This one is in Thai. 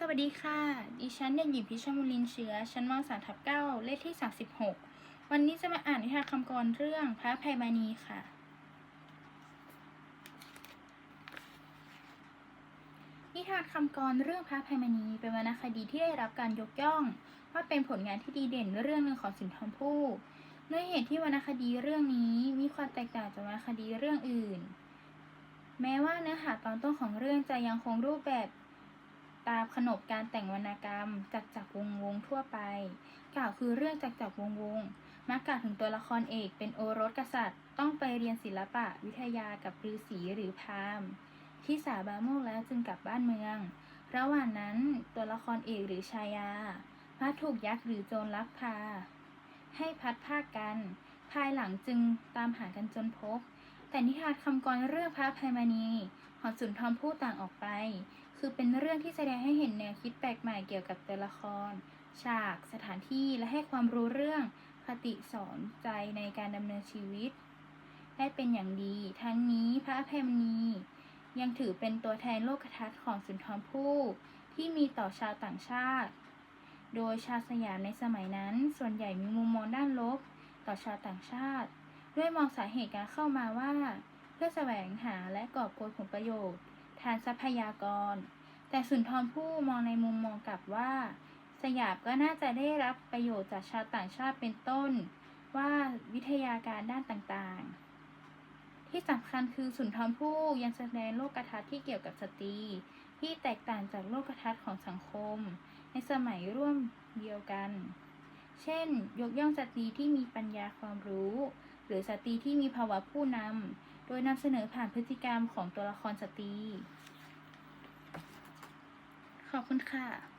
สวัสดีค่ะ ดิฉันเด็กหญิงพิชมุลินเชื้อ ชั้นม 3 ทับ9เลขที่ 36 วันนี้จะมาอ่านนิทานคำกรเรื่องพระภัยมณีค่ะ นิทานคำกรเรื่องพระภัยมณีเป็นวรรณคดีที่ได้รับการยกย่อง ว่าเป็นผลงานที่ดีเด่นเรื่องหนึ่งของสุนทรภู่ด้วยเหตุที่วรรณคดีเรื่องนี้มีความแตกต่างจากวรรณคดีเรื่องอื่น แม้ว่าเนื้อหาตอนต้นของเรื่องจะยังคงรูปแบบ ตามขนบการแต่งวรรณกรรมจักจักรวงวงทั่วไป กล่าวคือเรื่องจักจักรวงวงมักกล่าวถึงตัวละครเอกเป็นโอรสกษัตริย์ ต้องไปเรียนศิลปะวิทยากับฤาษีหรือพราหมณ์ที่สาบาโมกแล้วจึงกลับบ้านเมือง ระหว่างนั้นตัวละครเอกหรือชายามักถูกยักษ์หรือโจรลักพา ให้พัดภาคกัน ภายหลังจึงตามหากันจนพบ แต่นิทานคำกรเรื่องพระอภัยมณีของสุนทรภู่ต่างออกไป คือเป็นเรื่องที่แสดงให้เห็นแนวคิดแปลกใหม่เกี่ยวกับตัวละคร ฉาก สถานที่และให้ความรู้เรื่องคติสอนใจในการดำเนินชีวิต ได้เป็นอย่างดี ทั้งนี้พระอภัยมณียังถือเป็นตัวแทนโลกทัศน์ของสุนทรภู่ที่มีต่อชาวต่างชาติ โดยชาวสยามในสมัยนั้น ส่วนใหญ่มีมุมมองด้านลบ ต่อชาวต่างชาติ ด้วยมองสาเหตุการเข้ามาว่า เพื่อแสวงหาและกอบโกยผลประโยชน์ ทานทรัพยากร แต่สุนทรภู่มองในมุมมองกลับว่า สยามก็น่าจะได้รับประโยชน์จากชาวต่างชาติเป็นต้น ว่าวิทยาการด้านต่างๆ ที่สำคัญคือสุนทรภู่ยังแสดงโลกทัศน์ที่เกี่ยวกับสตรี ที่แตกต่างจากโลกทัศน์ของสังคม ในสมัยร่วมเดียวกัน เช่น ยกย่องสตรีที่มีปัญญาความรู้ หรือสตรีที่มีภาวะผู้นำ โดยนำเสนอผ่านพฤติกรรมของตัวละครสตรี ขอบคุณค่ะ